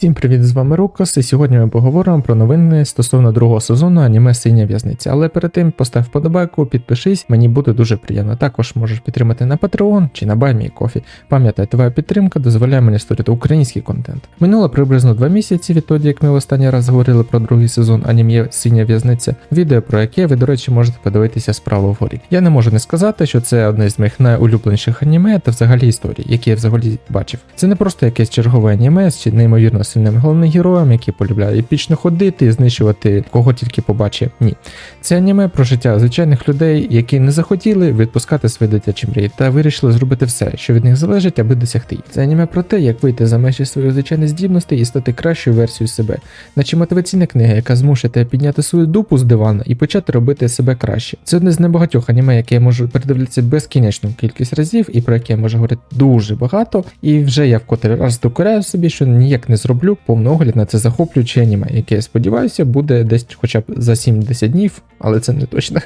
Всім привіт, з вами Рукас, і сьогодні ми поговоримо про новини стосовно другого сезону аніме Синя в'язниця. Але перед тим постав вподобайку, підпишись, мені буде дуже приємно. Також можеш підтримати на Patreon чи на Баймі Кофі. Пам'ятай, твоя підтримка дозволяє мені створити український контент. Минуло приблизно два місяці відтоді, як ми в останній раз говорили про другий сезон аніме Синя в'язниця, відео про яке ви, до речі, можете подивитися справа вгорі. Я не можу не сказати, що це одне з моїх найулюбленіших аніме та взагалі історій, які я взагалі бачив. Це не просто якесь чергове аніме з неймовірно сильним головним героєм, який полюбляє епічно ходити і знищувати кого тільки побачить. Ні. Це аніме про життя звичайних людей, які не захотіли відпускати свої дитячі мрії та вирішили зробити все, що від них залежить, аби досягти їх. Це аніме про те, як вийти за межі своїх звичайних здібностей і стати кращою версією себе, наче мотиваційна книга, яка змушує тебе підняти свою дупу з дивана і почати робити себе краще. Це одне з небагатьох аніме, яке я можу передивлятися безкінечну кількість разів, і про яке я можу говорити дуже багато. І вже я вкотре раз докоряю собі, що ніяк не зроблю повний огляд на це захоплююче аніме, яке я сподіваюся буде десь хоча б за 7-10 днів, але це не точно.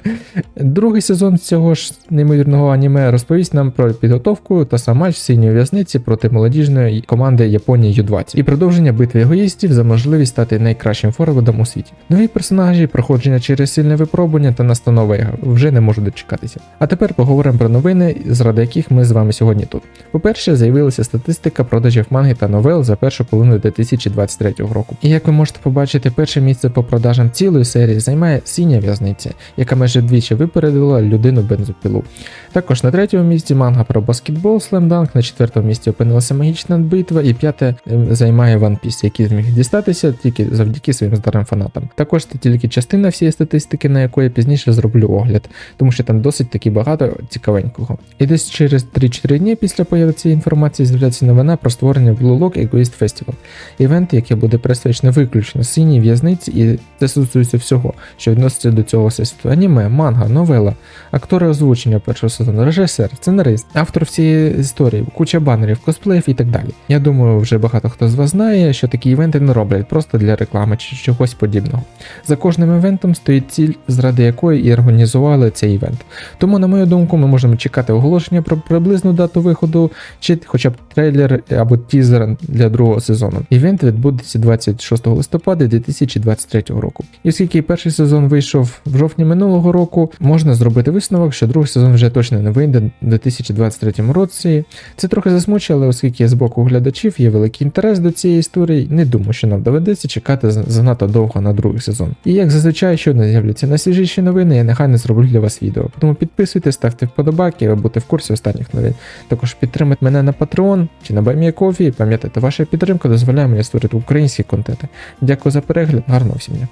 Другий сезон цього ж неймовірного аніме розповість нам про підготовку та сам матч синьої в'язниці проти молодіжної команди Японії Ю-20 і продовження битви егоїстів за можливість стати найкращим форвардом у світі. Нові персонажі, проходження через сильне випробування та настанови вже не можу дочекатися. А тепер поговоримо про новини, заради яких ми з вами сьогодні тут. По-перше, з'явилася статистика продажів манги та новел за першу половину 2023 року. І як ви можете побачити, перше місце по продажам цілої серії займає синя в'язниця, яка майже вдвічі випередила людину бензопілу. Також на третьому місці манга про баскетбол Dunk, на четвертому місці опинилася магічна битва, і п'яте ем, займає One Piece, який зміг дістатися тільки завдяки своїм старим фанатам. Також це тільки частина всієї статистики, на яку я пізніше зроблю огляд, тому що там досить таки багато цікавенького. І десь через 3-4 дні після появи цієї інформації з'являється новина про створення Blue Lock Egoist Festival, івент, який буде присвячено виключно синій в'язниці, і це стосується всього, що відноситься до цього всесвіту. Аніме, манга, новела, актори озвучення першого сезону, режисер, сценарист, автор всієї історії, куча банерів, косплеїв і так далі. Я думаю, вже багато хто з вас знає, що такі івенти не роблять просто для реклами чи чогось подібного. За кожним івентом стоїть ціль, заради якої і організували цей івент. Тому, на мою думку, ми можемо чекати оголошення про приблизну дату виходу, чи хоча б трейлер або тізер для другого сезону. Івент відбудеться 26 листопада 2023 року. І оскільки перший сезон вийшов в жовтні минулого року, можна зробити висновок, що другий сезон вже точно не вийде в 2023 році. Це трохи засмучує, але оскільки з боку глядачів є великий інтерес до цієї історії, не думаю, що нам доведеться чекати занадто довго на другий сезон. І як зазвичай, що не з'являться найсвіжіші новини, я нехай не зроблю для вас відео. Тому підписуйтесь, ставте вподобайки, аби бути в курсі останніх новин. Також підтримайте мене на Patreon чи на Баймія Пам'ятайте, ваша підтримка дозволяє мені створити українські контенти. Дякую за перегляд, гарного всім дня.